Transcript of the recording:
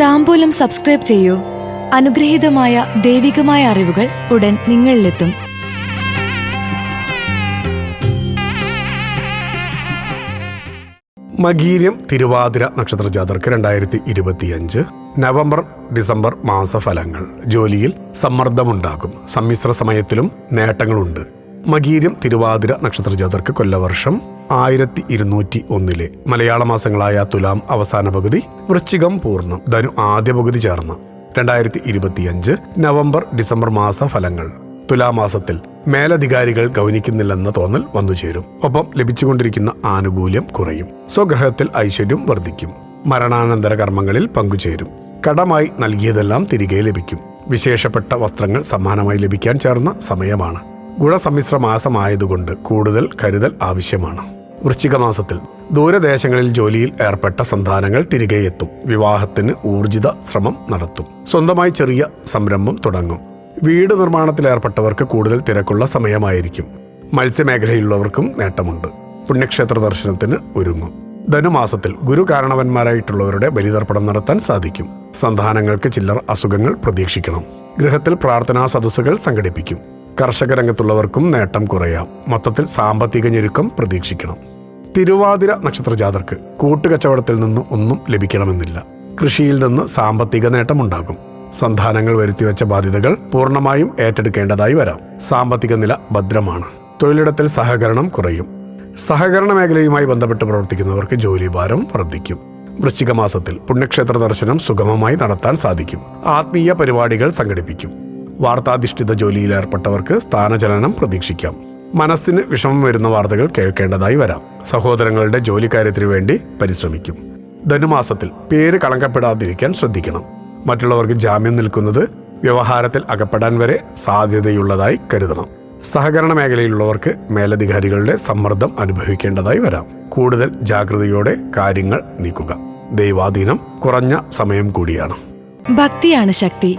താമ്പൂലം subscribe ചെയ്യൂ. അനുഗ്രഹീതമായ ദൈവികമായ അറിവുകൾ ഉടൻ നിങ്ങളിലെത്തും. മകീര്യം തിരുവാതിര നക്ഷത്ര ജാതർക്ക് രണ്ടായിരത്തി ഇരുപത്തിയഞ്ച് നവംബർ ഡിസംബർ മാസഫലങ്ങൾ. ജോലിയിൽ സമ്മർദ്ദമുണ്ടാകും. സമ്മിശ്ര സമയത്തിലും നേട്ടങ്ങളുണ്ട്. മകീര്യം തിരുവാതിര നക്ഷത്ര ജാതർക്ക് കൊല്ലവർഷം ആയിരത്തി ഇരുന്നൂറ്റി ഒന്നിലെ മലയാള മാസങ്ങളായ തുലാം അവസാന പകുതി വൃശ്ചികം പൂർണം. ധനു ആദ്യ പകുതി ചേർന്ന് രണ്ടായിരത്തി ഇരുപത്തിയഞ്ച് നവംബർ ഡിസംബർ മാസ ഫലങ്ങൾ. തുലാമാസത്തിൽ മേലധികാരികൾ ഗൗനിക്കുന്നില്ലെന്ന തോന്നൽ വന്നുചേരും ഒപ്പം ലഭിച്ചുകൊണ്ടിരിക്കുന്ന ആനുകൂല്യം കുറയും. സ്വഗ്രഹത്തിൽ ഐശ്വര്യം വർദ്ധിക്കും. മരണാനന്തര കർമ്മങ്ങളിൽ പങ്കുചേരും. കടമായി നൽകിയതെല്ലാം തിരികെ ലഭിക്കും. വിശേഷപ്പെട്ട വസ്ത്രങ്ങൾ സമ്മാനമായി ലഭിക്കാൻ ചേർന്ന സമയമാണ്. ഗുണസമ്മിശ്ര മാസമായതുകൊണ്ട് കൂടുതൽ കരുതൽ ആവശ്യമാണ്. വൃശ്ചിക മാസത്തിൽ ദൂരദേശങ്ങളിൽ ജോലിയിൽ ഏർപ്പെട്ട സന്താനങ്ങൾ തിരികെ എത്തും. വിവാഹത്തിന് ഊർജിത ശ്രമം നടത്തും. സ്വന്തമായി ചെറിയ സംരംഭം തുടങ്ങും. വീട് നിർമ്മാണത്തിൽ ഏർപ്പെട്ടവർക്ക് കൂടുതൽ തിരക്കുള്ള സമയമായിരിക്കും. മത്സ്യമേഖലയിലുള്ളവർക്കും നേട്ടമുണ്ട്. പുണ്യക്ഷേത്ര ദർശനത്തിന് ഒരുങ്ങും. ധനുമാസത്തിൽ ഗുരു കാരണവന്മാരായിട്ടുള്ളവരുടെ ബലിതർപ്പണം നടത്താൻ സാധിക്കും. സന്താനങ്ങൾക്ക് ചില്ലർ അസുഖങ്ങൾ പ്രതീക്ഷിക്കണം. ഗൃഹത്തിൽ പ്രാർത്ഥനാ സദസ്സുകൾ സംഘടിപ്പിക്കും. കർഷക രംഗത്തുള്ളവർക്കും നേട്ടം കുറയാം. മൊത്തത്തിൽ സാമ്പത്തിക ഞെരുക്കം പ്രതീക്ഷിക്കണം. തിരുവാതിര നക്ഷത്ര ജാതർക്ക് കൂട്ടുകച്ചവടത്തിൽ നിന്ന് ഒന്നും ലഭിക്കണമെന്നില്ല. കൃഷിയിൽ നിന്ന് സാമ്പത്തിക നേട്ടമുണ്ടാകും. സന്താനങ്ങൾ വരുത്തിവെച്ച ബാധ്യതകൾ പൂർണമായും ഏറ്റെടുക്കേണ്ടതായി വരാം. സാമ്പത്തിക നില ഭദ്രമാണ്. തൊഴിലിടത്തിൽ സഹകരണം കുറയും. സഹകരണ മേഖലയുമായി ബന്ധപ്പെട്ട് പ്രവർത്തിക്കുന്നവർക്ക് ജോലിഭാരം വർദ്ധിക്കും. വൃശ്ചിക മാസത്തിൽ പുണ്യക്ഷേത്ര ദർശനം സുഗമമായി നടത്താൻ സാധിക്കും. ആത്മീയ പരിപാടികൾ സംഘടിപ്പിക്കും. വാർത്താധിഷ്ഠിത ജോലിയിലേർപ്പെട്ടവർക്ക് സ്ഥാനചലനം പ്രതീക്ഷിക്കാം. മനസ്സിന് വിഷമം വരുന്ന വാർത്തകൾ കേൾക്കേണ്ടതായി വരാം. സഹോദരങ്ങളുടെ ജോലിക്കാര്യത്തിനു വേണ്ടി പരിശ്രമിക്കും. ധനുമാസത്തിൽ പേര് കളങ്കപ്പെടാതിരിക്കാൻ ശ്രദ്ധിക്കണം. മറ്റുള്ളവർക്ക് ജാമ്യം നിൽക്കുന്നത് വ്യവഹാരത്തിൽ അകപ്പെടാൻ വരെ സാധ്യതയുള്ളതായി കരുതണം. സഹകരണ മേഖലയിലുള്ളവർക്ക് മേലധികാരികളുടെ സമ്മർദ്ദം അനുഭവിക്കേണ്ടതായി വരാം. കൂടുതൽ ജാഗ്രതയോടെ കാര്യങ്ങൾ നീക്കുക. ദൈവാധീനം കുറഞ്ഞ സമയം കൂടിയാണ്. ഭക്തിയാണ് ശക്തി.